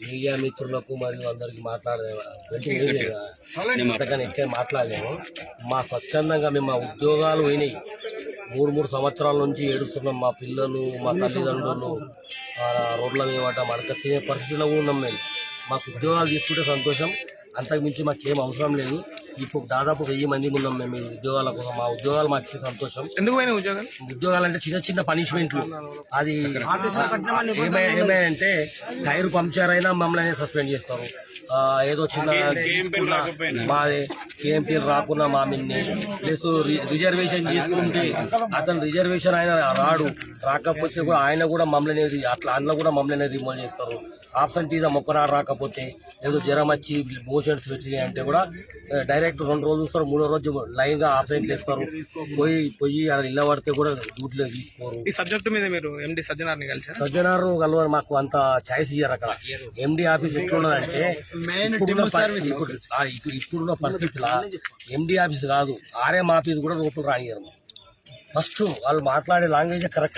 Media మిత్రులకు మరియు అందరికి మాట్లాడలేము అంతకని ఎక్కడ మాట్లాడలేము. మా స్వచ్ఛందంగా మేము మా ఉద్యోగాలు పోయినాయి. మూడు మూడు సంవత్సరాల నుంచి ఏడుస్తున్నాం మా పిల్లలు మా తల్లిదండ్రులు. రోడ్ల మీద మడక తినే పరిస్థితిలో ఉన్నాం మేము. మాకు ఉద్యోగాలు తీసుకుంటే సంతోషం. అంతకుమించి మాకేం అవసరం లేదు. ఇప్పుడు దాదాపు వెయ్యి మంది ఉన్నాం మేము ఉద్యోగాల కోసం మా ఉద్యోగాలు మాకు సంతోషం. ఎందుకు ఉద్యోగాలు? ఉద్యోగాలు అంటే చిన్న చిన్న పనిష్మెంట్లు అది ఏమై- ఏమైందంటే టైర్ పంక్చర్ అయినా మమ్మల్ని సస్పెండ్ చేస్తారు. ఆ, ఏదో చిన్న మాది కేఎంపీ రాకున్నా మా మిన్ని. ప్లస్ రి- రిజర్వేషన్ చేసుకుంటే అతను రిజర్వేషన్ ఆయన రాడు. రాకపోతే కూడా ఆయన కూడా మమ్మల్ని అట్లా అందులో కూడా మమ్మల్ని రిమూవ్ చేస్తారు. ఆబ్సెంటీజం ఒక్కనాడు రాకపోతే ఏదో జ్వరం వచ్చి మోషన్స్ పెట్టినాయి అంటే కూడా డైరెక్ట్ రెండు రోజులు చూస్తారు మూడో రోజు లైన్గా ఆబ్సెంట్ చేస్తారు. పోయి పోయి అది ఇళ్ళ పడితే కూడా డ్యూటీలో తీసుకోరు. ఈ సబ్జెక్టు మీద మీరు ఎండి సజ్జనార్ని కలిసారు సజ్జనారు కలవని మాకు అంత ఛాయిస్ ఇయ్యారు అక్కడ. ఎండి ఆఫీస్ ఎట్లున్నదంటే ఇప్పుడున్న పరిస్థితిలో ఎండి ఆఫీస్ కాదు ఆర్ఎం ఆఫీస్ కూడా లోపల రానియరు ఫస్ట్ వాళ్ళు మాట్లాడే లాంగ్వేజ్ కరెక్ట్